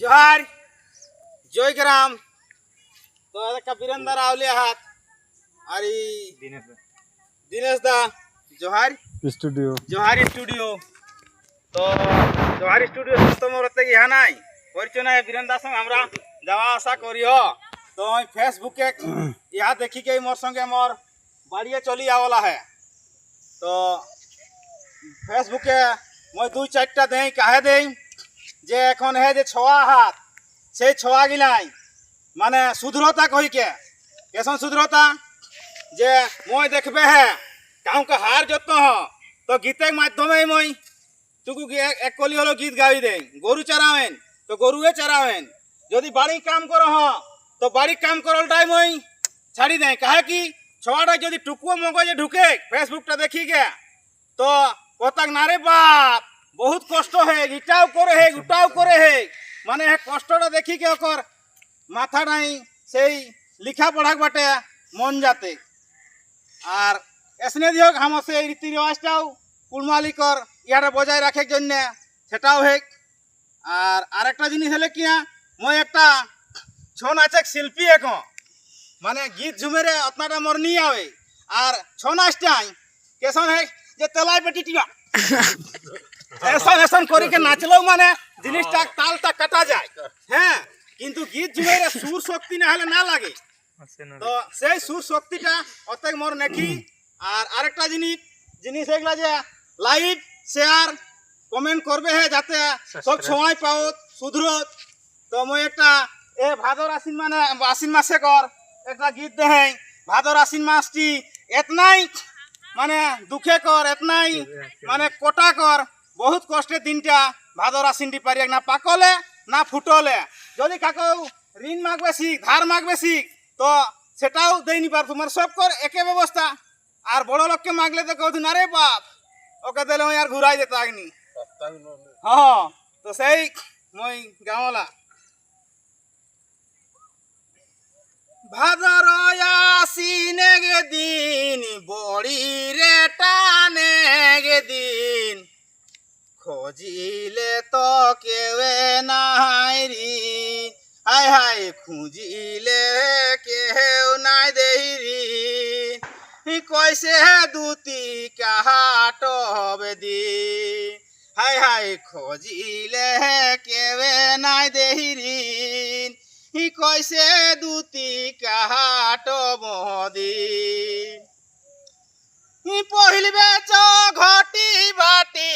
জোহার জয়গ্রাম তো একটা বীরেন্দার আউলিয়া হাত আর এই দিনেশ দা জোহার স্টুডিও জোহারি স্টুডিও তো জোহারি স্টুডিও তোমার থেকে ইহা নাই পরিচয় নাই বীরেন্দার সঙ্গে আমরা যাওয়া আসা করিও তো আমি ফেসবুকে ইহা দেখিকে মোর সঙ্গে মোর বাড়িয়ে চলি আওলা হে তো ফেসবুকে মই দুই চারটা দেই কাহে দেই যে এখন হে যে ছোয়া হাত, সেই ছোয়া গিলাই মানে শুদ্রতা কহিকে কেসন শুদ্রতা যে মই দেখবে হে, কাউকে হার যত্ন হ, তো গীতের মাধ্যমে মই তুকু এক কলি হলো গীত গাই দেই। গরু চরাবেন তো গরুয়ে চরাবেন যদি বাড়ি কাম করো হ, তো বাড়ি কাম করলটাই মই ছাড়ি দেয় কাহে কি? ছড়াটা যদি টুকুও মগজে ঢুকে ফেসবুকটা দেখি গে, তো কতাক নারে বাপ বহুত কষ্ট হে ইটাও করে হে উটাও করে হে মানে হে কষ্টটা দেখি কে ওকর মাথা নাই, সেই লিখা পড়াক বাটে মন যাতে। আর এসনে দিওক আমার সেই রীতি রেওয়াজটাও কুলমালিকর ইয়াটা বজায় রাখার জন্য, সেটাও হেক আর আরেকটা জিনিস হলে কিনা মই একটা ছৌ নাচক শিল্পী এখন মানে গীত ঝুমেরে আপনারা মোর নিয়ে আবে আর ছৌ নাচটাই কেসন হে যে তেলাই পেটি টিয়া এসন এসন করিকে নাচলেও মানে জিনিসটা তালটা কাটা যায় হ্যাঁ কিন্তু গীত সুর শক্তি না হলে না লাগে তো সেই সুর শক্তিটা মোর নেকি আর আরেকটা জিনিস জিনিস এগুলা যে লাইক শেয়ার কমেন্ট করবে যাতে সব সময় পাও সুধরত তো মই একটা এ ভাদর আশ্বিন মানে আশ্বিন মাসে কর একটা গীত দেহে ভাদর আশ্বিন মাসটি এতনাই মানে দুঃখে কর এতনাই মানে কোটা কর বহুত কষ্টের দিনটা ভাদর আশ্বিনটি পারি না পাকলে, না ফুটলে। যদি কাকু ঋণ মাগবে শিখ ধার মাগবে শিখ তো সেটাও দেয়নি পার তোমার সব কর একে ব্যবস্থা আর বড় লোককে মাগলে তো কৌদিন আরে বাপ, ওকে দিলে আর ঘুরাই যেত আগনি হ্যাঁ তো সেই মই গাঁওলা ভাদর আসিনে গে দিন বড়ি রে খোঁজিলে তো কেউ নাই রি। হাই হাই খুঁজিলে কেউ নাই দেহি রি। কইছে দুতি কাহাট হবে দিন হাই হাই খোঁজিলে কেউ নাই দেহি ঋণ হি কইছে দুতি কাহাট মহদিন হি পহিলবে চ ঘটি বাটি